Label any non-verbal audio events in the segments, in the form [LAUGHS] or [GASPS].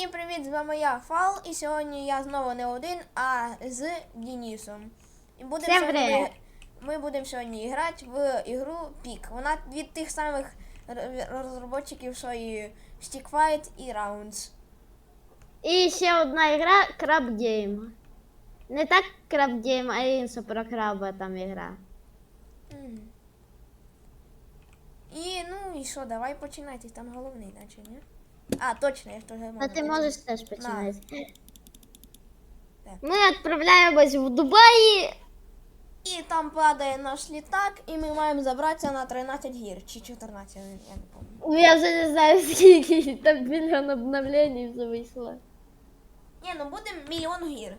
Всім привіт, з вами я Фал, і сьогодні я знову не один, а з Денисом. І будемо сьогодні, ми будемо сьогодні грати в ігру Пік. Вона від тих самих розробників, що і Stick Fight і Rounds. І ще одна ігра Crab Game. Не так Crab Game, а інша про краба там ігра. І ну і що, давай починайте, там головний, наче, ні? А, точно, я ж теж можу. А ти можеш теж починати. Ми відправляємось в Дубаї. І там падає наш літак, і ми маємо забратися на 13 гір, чи 14, я не пам'ятаю. Я вже не знаю [LAUGHS] скільки, там мільйон обновлень вже вийшло. Ні, ну буде мільйон гір.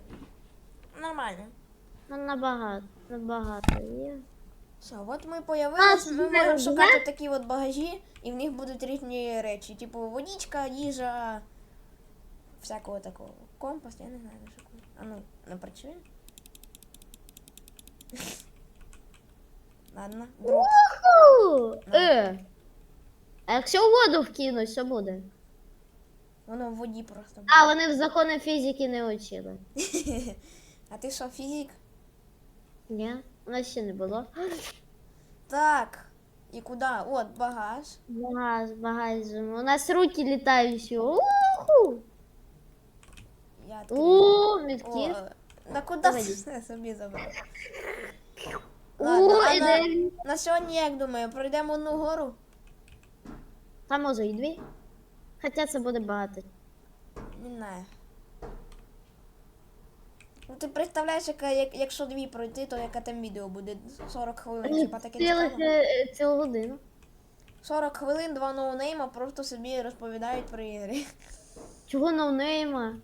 Нормально. Ну набагато, набагато є. Все, от ми появились, ми можемо шукати такі от багажі, і в них будуть різні речі, типу водичка, їжа, всякого такого. Компас, я не знаю, на що. А ну, не працює? Ладно, дроп. Уху! Е. А якщо в воду вкинуть, що буде? Воно в воді просто. А, вони в закони фізики не буде. [LAUGHS] А ти що, фізик? Ні, у нас ще не було. Так. І куди? От, багаж. Багаж, багаж. У нас руки літаючі. Уху! Я. О, мітки. на куди все [LAUGHS] собі забрав? Ладно, а на, на сьогодні, як думаю, пройдемо одну гору? Там може і дві. Хоча це буде багато. Не знаю. Ну ти представляєш, яка, як, якщо дві пройти, то яке там відео буде? 40 хвилин, хіба таке цікаво? е, цілу годину. 40 хвилин, два ноунейма просто собі розповідають про ігри. Чого ноунейма?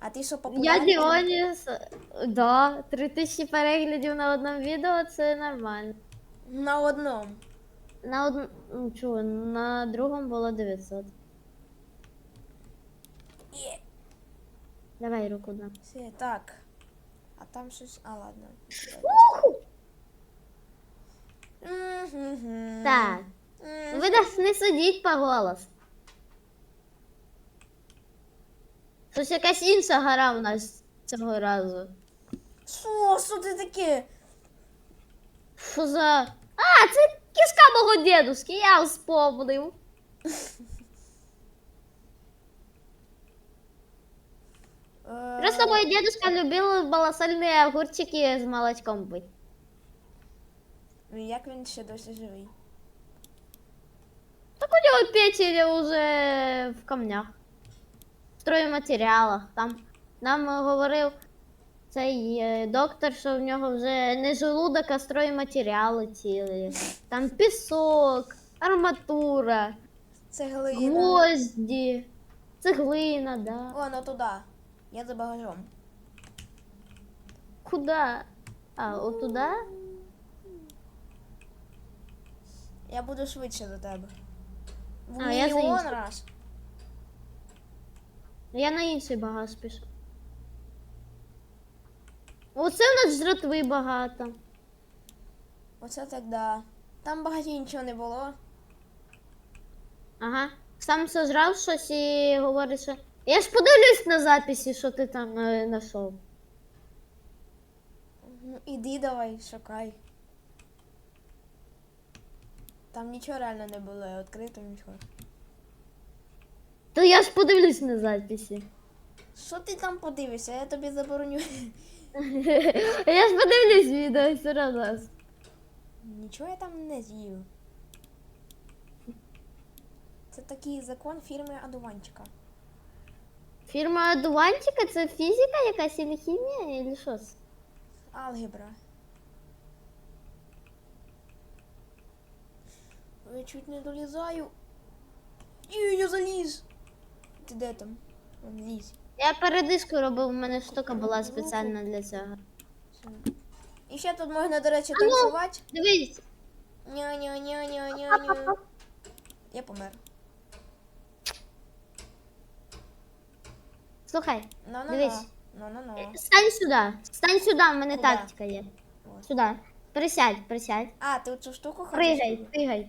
А ти що Я популярний? Діоніс. Да, 3000 переглядів на одному відео це нормально. На одному. На од... ну, чого, на другому було 900. Є. Давай руку дам. Все, так. А там щось. А, ладно. Так. Ви нас не судіть по голос. Щось якась інша гра у нас цього разу. Що, що це таке? Що за. А, це кішка мого дедушки, я вспомнив. [LAUGHS] Просто мой дедушка любил малосольные огурчики з молочком пить. Ну, Як він ще досі живий? Так у него печень уже в камнях. В стройматеріалах. Там нам говорив цей е, доктор, що в нього вже не желудок, а стройматеріали цілі. Там пісок, арматура, Цеглина. гвозді, цеглина, да. О, ну туди. Я за багажом. Куда? А, отуда? Я буду швидше до тебе. В А, я за мільйон іншим. раз. Я на інший багаж пішов. Оце у нас жратви багато. Оце так да. Там багаті нічого не було. Ага. Сам сожрав щось і говорить, що. Я ж подивлюсь на записі, що ти там е, знайшов. Ну, іди давай, шукай. Там нічого реально не було, я відкрито нічого. То я ж подивлюсь на записі. Що ти там подивишся? Я тобі забороню. [LAUGHS] Я ж подивлюсь відео все одно. Нічого я там не з'їв. Це такий закон фірми Адуванчика. Фірма Дуванчика це фізика якась или хімія, или що? Алгебра. Я чуть не долізаю. І я заліз. Ти де там? Вон лізь. Я передишку робив, у мене штука була спеціальна для цього. І ще тут можна, до речі, ну! танцювати. Дивись, Ня-ня-ня-ня-ня-ня. Я помер. слухай, Ну-ну-ну. Дивись. Ну-ну-ну. стань сюди. Стань сюди, в мене Куди? тактика є. От. Сюди. Присядь, присядь. А, ти цю штуку хочеш? Пригай, пригай.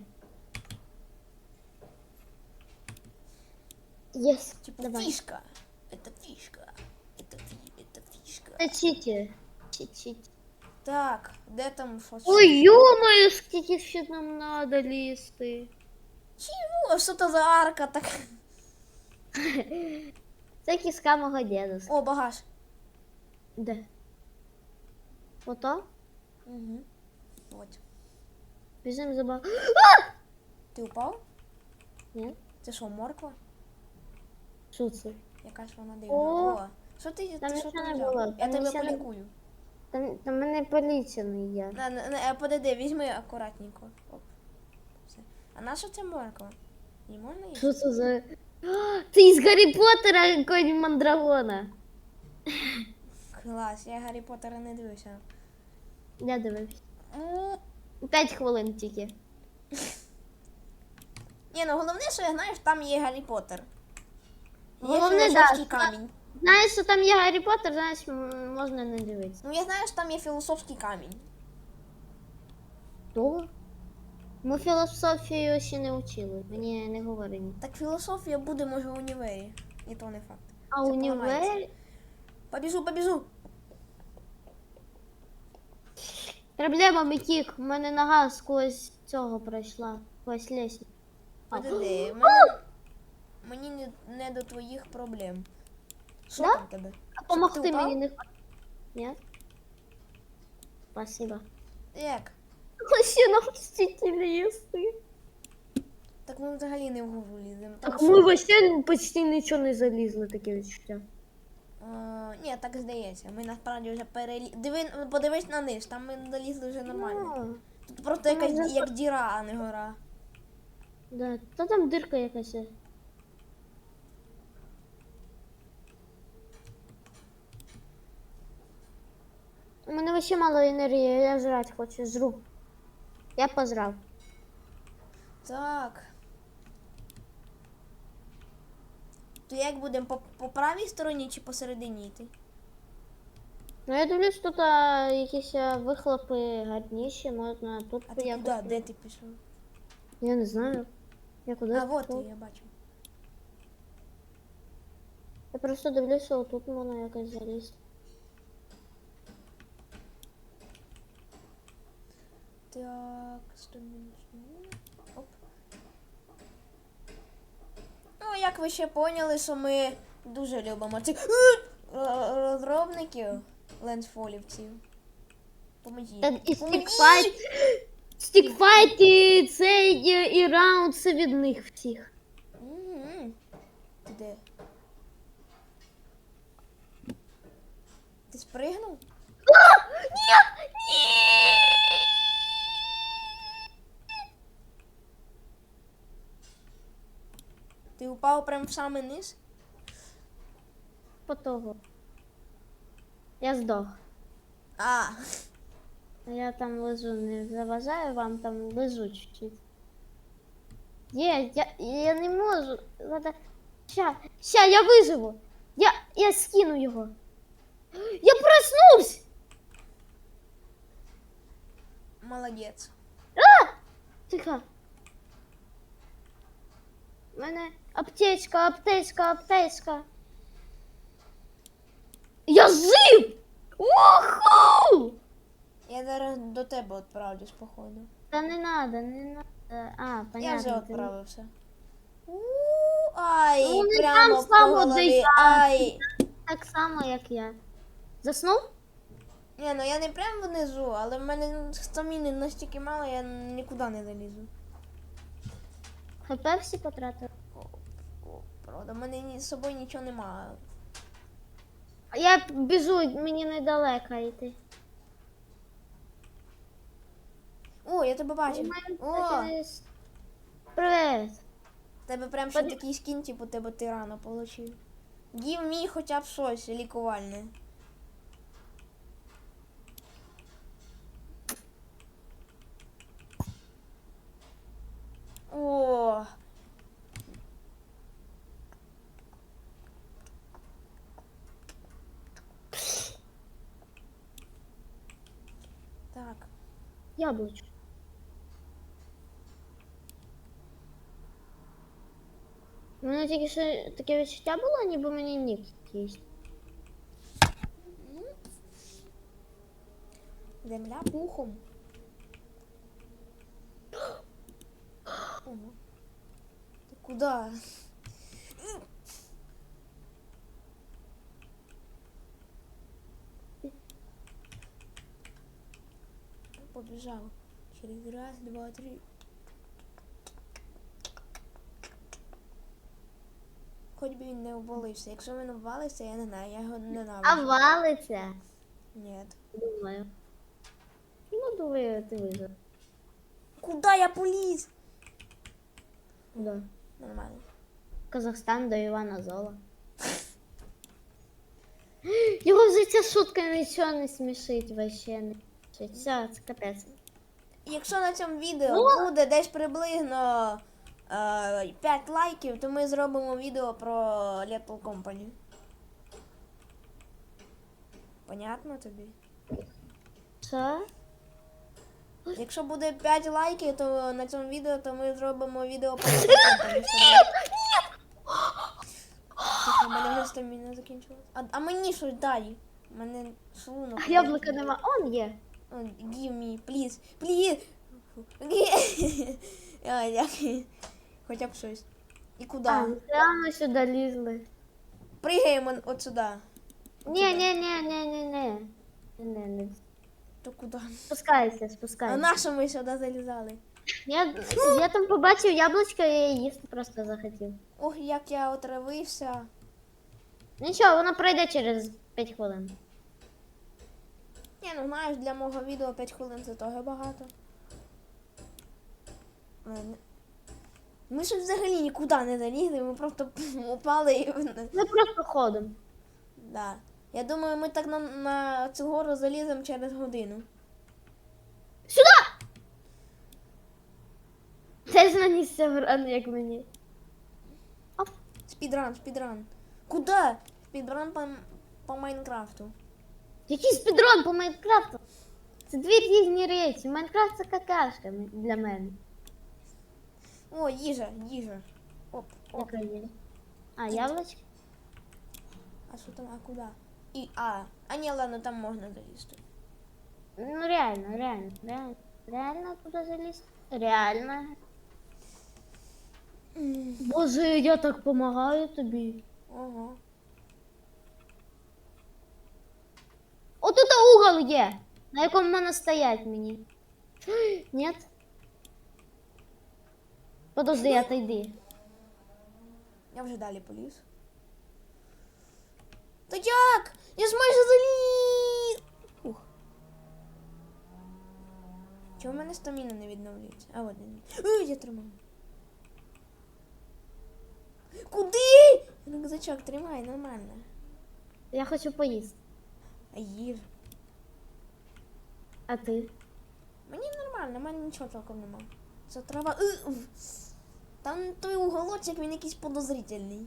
Єс. Типу Давай. фішка. Это фішка. Это, фі... это фішка. Це читі. Чіт-чіт. Так, де там щось? Ой, йо-моє, скільки ще нам надо лізти. О, що то за арка так? [LAUGHS] Це кіска мого дідуся. О, багаж. Де? Ото? Угу. Вот. Біжим за ба... [GASPS] Ти упав? Ні? Це що, морква? Що це? Якась вона дивна. О, О, що ти, там ти що нічого не було, Я там тебе нічого не- полікую. Там, там мене полічений є. На, на, на, подойди, візьми акуратненько. Оп. Все. А на що це морква? Не можна їсти? Що це за... А, Це із Гаррі Поттера конь Мандрагона. Клас, я Гаррі Поттера не дивився. Я дивився. М, П'ять хвилин тільки. Ні, ну головне, що я знаю, що там є Гаррі Поттер. Є Головне, філософський да, камінь. Знаєш, що там є Гаррі Поттер, знаєш, м, можна не дивитися. Ну я знаю, що там є філософський камінь. То? Ми філософію ще не вчили, мені не говори. Так філософія буде, може, в універі. І то не факт. А Це універ... Побіжу, побіжу. Проблема Мітік, у мене нога сквозь цього пройшла, сквозь лісі. Подожди, мені не, не до твоїх проблем. Що Да? там в тебе? Помогти ти мені не Ні? Спасибо. Як? Нам вчителі їсти. Так ми взагалі не вгору ліземо. Так ми вообще почти нічого не залізли, таке відчуття. А, ні, так здається. Ми насправді вже перелі... Диви, подивись на низ, там ми залізли вже нормально. Ну, Тут просто Там якась вже- як діра, а не гора. да. Та там дирка якась. є. У мене вообще мало енергії, я жрать хочу, жру. Я позрав. Так. То як будемо по, по правій стороні чи посередині йти? Ну я дивлюсь, тут а, якісь а, вихлопи гарніші, можна тут А ти якось- куди? Де ти пішов? Я не знаю. Я куди А, от пішов. я бачу. Я просто дивлюся, отут можна якось залізти. Так. Оп. Ну, як ви ще поняли, що ми дуже любимо цих е, розробників лендфолівців. Поможіть. Та і стікфайт. Стікфайт і цей е, і раунд це від них всіх. Ти де? Ти спригнув? Ти упав прямо в самий низ? По того. Я здох. А, А Я там лежу, не заважаю вам, там лежу чуть-чуть. Є, я, я не можу. Надо... Ща, ща, я виживу. Я, я скину його. Я проснувся! молодець. Тихо. У мене аптечка, аптечка, аптечка. Я жив! Уху! Я зараз до тебе відправлюсь, походу. Та не надо, не надо. А, понятно. Я вже відправився. У, Ай, Ну, не прямо там по само, голові. Ай. Так само, як я. Заснув? Ні, ну я не прямо внизу, але в мене стаміни настільки мало, я нікуди не залізу. ХП всі потратив. Правда, в мене з собою нічого немає. А Я біжу, мені недалеко йти. О, я тебе бачив. О, Привет. в тебе прям ще Подивись. такий скін, типу тебе ти рано получив. Дів мій хоча б щось лікувальне. О. Так. Яблучко. У мене мене тільки що таке відчуття було, ніби мені нік якийсь. Земля пухом. [GASPS] Ого. Ти куди? Побіжав. Через раз, два, три. Хоч би він не обвалився. Якщо він обвалився, я не знаю, я його не А валиться. Ні. Думаю. Ну, думаю, ти вижив. Куди я поліз? Да. Нормально. Казахстан до Івана Зола. [GASPS] Його вже ця шутка нічого не смішить, вообще це капець. Якщо на цьому відео Ну. буде десь приблизно е, 5 лайків, то ми зробимо відео про Little Company. Понятно тобі? Що? Якщо буде 5 лайків, то на цьому відео то ми зробимо відео про [LAUGHS] Little Company. Тихо, мене вже стаміна закінчилась. А, а мені щось дай. У мене шлунок. А яблука нема. Он є. Give me, please, please. [LAUGHS] А, дякую. Хоча б щось. І куди? А, прямо сюди лізли. Пригаємо от сюди. Ні, ні, ні, ні, ні, ні. Не, не. То куди? Спускайся, А на що ми сюди залізали? Я, я там побачив яблучко і їсти просто захотів. Ох, як я отравився. Нічого, воно пройде через 5 хвилин. Ні, ну знаєш, для мого відео 5 хвилин це теж багато. Е, Ми ж взагалі нікуди не залізли, ми просто [LAUGHS] упали і. Ми просто ходимо. Да. Я думаю, ми так на, на цю гору заліземо через годину. Сюди! Теж нанісся гран, як мені. Оп. Спідран, спідран. Куда? Спідран по, по Майнкрафту. Який спідрон по Майнкрафту? Це дві різні речі. Майнкрафт це какашка для мене. О, їжа, їжа. Оп, оп. Яка є? А, яблучко? А що там, а куди? І, а, а ні, ладно, там можна залізти. Ну реально, реально, реально. Реально туди залізти? Реально. Боже, я так допомагаю тобі. Ого. Отут угол є, на якому можна стоять мені. [GASPS] Нет? Подожди, отойди. Я вже далі поліз. Та як? Я ж майже заліз! Ух. Чого в мене стаміна не відновлюється? А от він. Ой, я тримаю. Куди? Рюкзачок тримай, нормально. Я хочу поїсти. Їж. А ти? Мені нормально, в мене нічого толком нема. Це трава. Е. Там той уголочок, він якийсь подозрительний.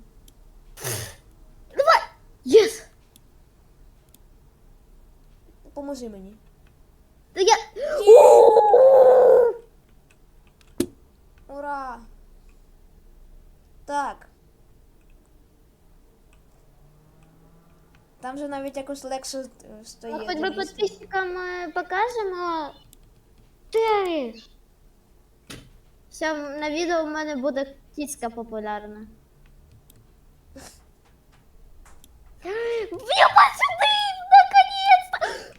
Давай! Єс! Поможи мені. Та я. Так. Там же навіть якось легше е, А стоїть. хоч би підписчикам е, покажемо. Теж. Все, на відео в мене буде кіцька популярна. Я сюди! Наконец-то!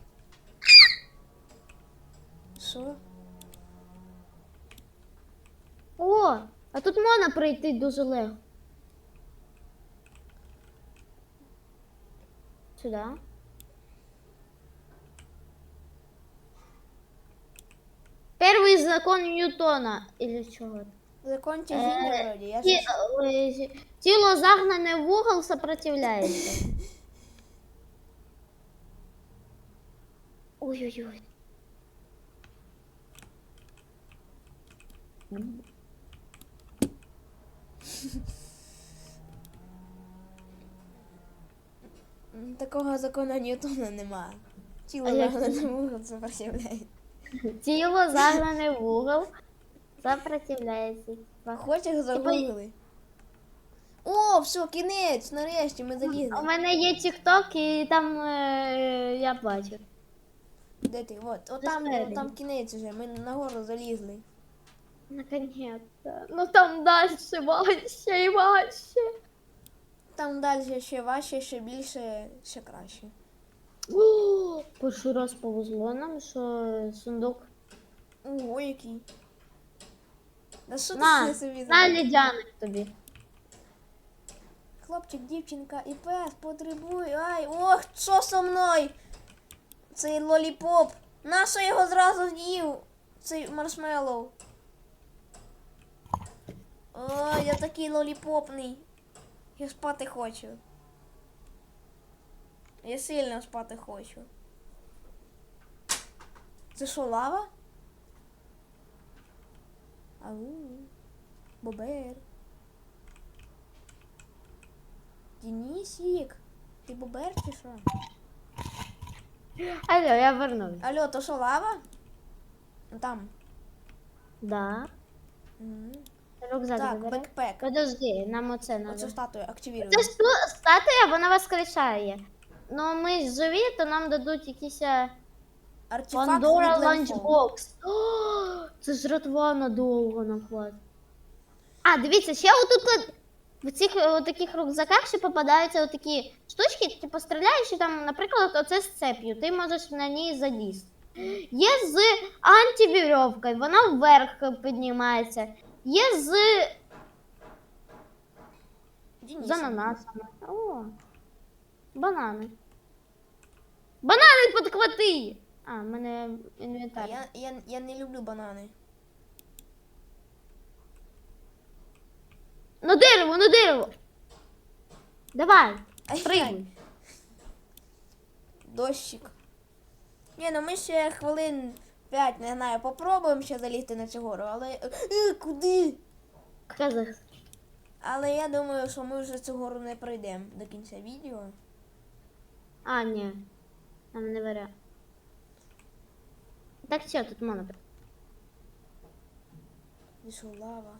Що? О, а тут можна пройти дуже легко. Сюди. Первый закон Ньютона. Или чого? Закон тяжіння Е, вроді. Я Ті, е, тіло загнане в угол сопротивляється. [LAUGHS] Ой-ой-ой. [LAUGHS] Такого закону Ньютона нема. Тіло А як загнане в угол сопротивляє. Тіло загнане в угол сопротивляється. Хочеш загугли? О, все, кінець, нарешті ми У залізли. мене є TikTok і там е, я бачу. Де ти? От, от там, там кінець уже, ми нагору залізли. Наконец-то. Ну там далі важче і важче. Там далі ще важче, ще більше, ще краще. О, [GASPS] перший раз повезло нам, що сундук. Ого, який. Да що На, ти собі на зробив? ледяник тобі. Хлопчик, дівчинка і пес потребує. Ай, ох, що со мною? Цей лоліпоп. Нащо його зразу з'їв? Цей маршмеллоу. Ой, я такий лоліпопний. Я спати хочу. Я сильно спати хочу. Це що, лава? Ау. Бобер. Денисик, ти бобер чи що? Алло, я вернусь. Алло, то що лава? Там. Да. Мгм. Рюкзак Так, забери. бекпек. Подожди, нам оце надо. Оцю статую активірую. Це ж ту- статуя, вона воскрешає. Ну ми ж живі, то нам дадуть якісь е, Артефакт Пандора ланчбокс. О, Це ж ратва надовго нам хватить. А, дивіться, ще отут от в цих е, таких рюкзаках ще попадаються такі штучки, типу стріляєш, і там, наприклад, оце з цеп'ю, ти можеш на ній залізти. Є з антивірьовкою, вона вверх піднімається. Є з, з ананасами. О, банани. Банани підхвати! А, в мене інвентар. Я, я, я не люблю банани. На дерево, на дерево. Давай, Ай-яй. Дощик. Ні, ну ми ще хвилин 5, не знаю, попробуємо ще залізти на цю гору, але. Е, куди? Казах. Але я думаю, що ми вже цю гору не пройдемо до кінця відео. А, ні. Там не варя. Так все, тут можна. І що, лава?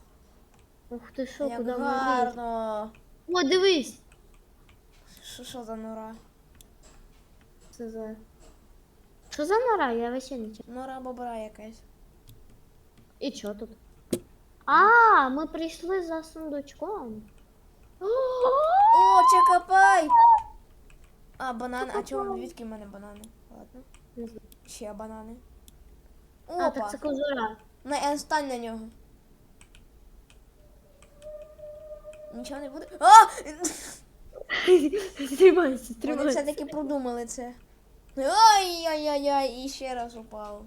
Ух ти що, Як куди ми гарно. О, дивись. Що, що за нора? Це за... Що за нора? Я вообще не чую. Нора бобра якась. І що тут? А, ми прийшли за сундучком. О, чекапай! А, банан, а чого звідки в мене банани? Ладно. Ще банани. А, Опа! так це кожура. На, е, стань на нього. Нічого не буде. А! [LAUGHS] Тримайся, Вони все-таки продумали це. Ай-яй-яй-яй, і ще раз упав.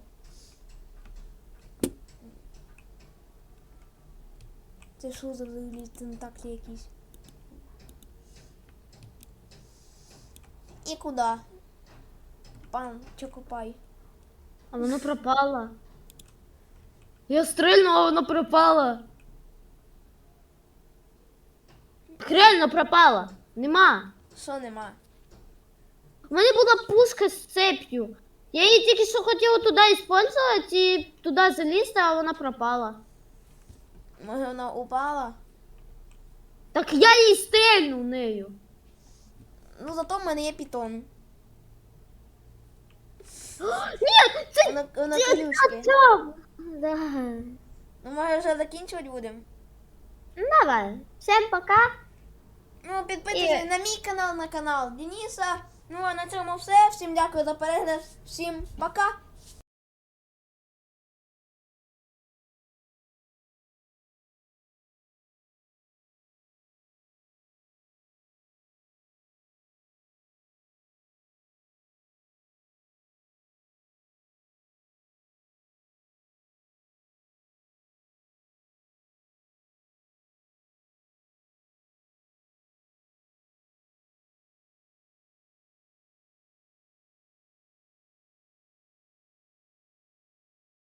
Це що за взагалі тентаклі якісь? І куди? Пан Чокопай. А воно пропало. Я стрельнула, а воно пропало. Так Реально пропало. Нема. Що нема? У мене була пушка з цеп'ю. Я її тільки що хотіла туди використовувати і туди залізти, а вона пропала. Може вона упала? Так я її стрельнув нею. Ну зато в мене є питон. Ні, це Вона, вона це там. Да. Ну може вже закінчувати будемо? Давай. Всем пока. Ну, підписуйтесь І- на мій канал, на канал Дениса. Ну а на цьому все. Всім дякую за перегляд. Всім пока.